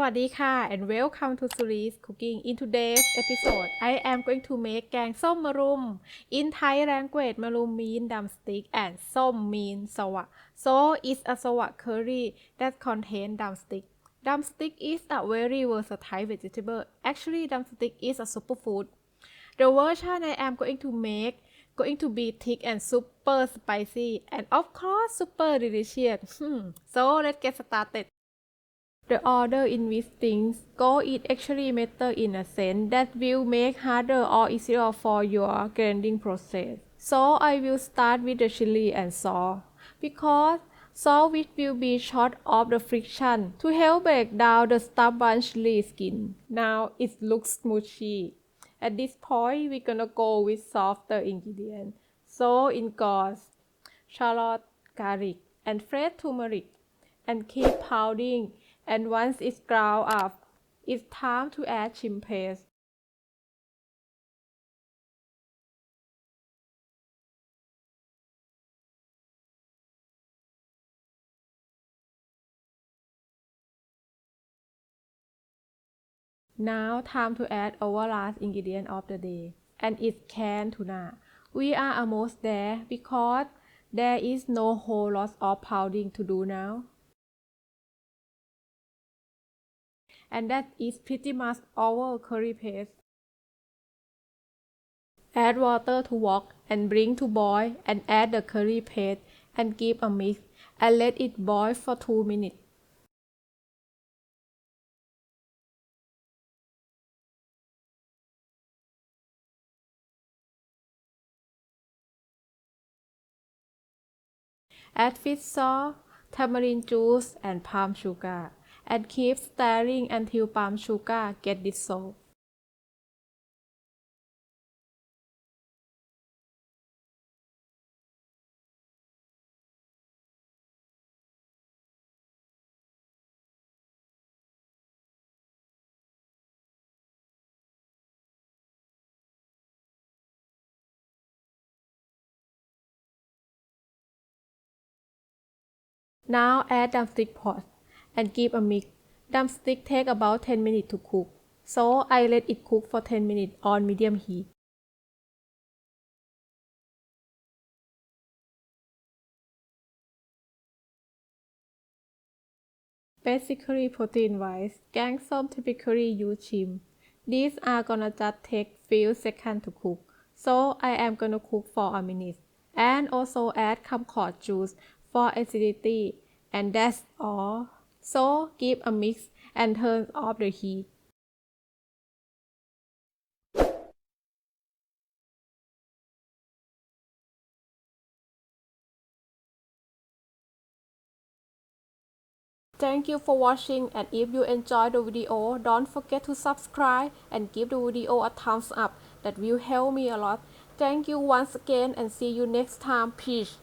วัสดีค่ะ and welcome to Suris Cooking in today's episode I am going to make แกงส้มมะรุม in Thai language มะรุม mean drumstick and ส้ม mean สวะ so it's a สวะ curry that contain drumstick drumstick is a very versatile vegetable actually drumstick is a superfood the version I am going to make going to be thick and super spicy and of course super delicious Hmm. so let's get started The order in which things go is actually matter in a sense that will make harder or easier for your grinding process. So I will start with the chili and salt because salt which will be short of the friction to help break down the stubborn chili skin. Now it looks smoothy. At this point, we're gonna go with softer ingredients. So in goes shallot, garlic, and fresh turmeric and keep pounding and once it's ground up it's time to add chim paste Now time to add our last ingredient of the day and it's canned tuna. We are almost there because there is no whole lot of pounding to do now. And that is pretty much our curry paste. Add water to wok and bring to boil and add the curry paste and give a mix and let it boil for 2 minutes. Add fish sauce, tamarind juice and palm sugar and keep stirring until palm sugar get dissolved. Now add drumstick pot and give a mix. Drumstick take about 10 minutes to cook, so I let it cook for 10 minutes on medium heat. Basically protein-wise, gang som typically use shrimp. These are gonna just take few seconds to cook, so I am gonna cook for a minute. And also add kumquat juice for acidity, and that's all. So give a mix and turn off the heat. Thank you for watching and if you enjoyed the video, don't forget to subscribe and give the video a thumbs up. That will help me a lot. Thank you once again and see you next time. Peace.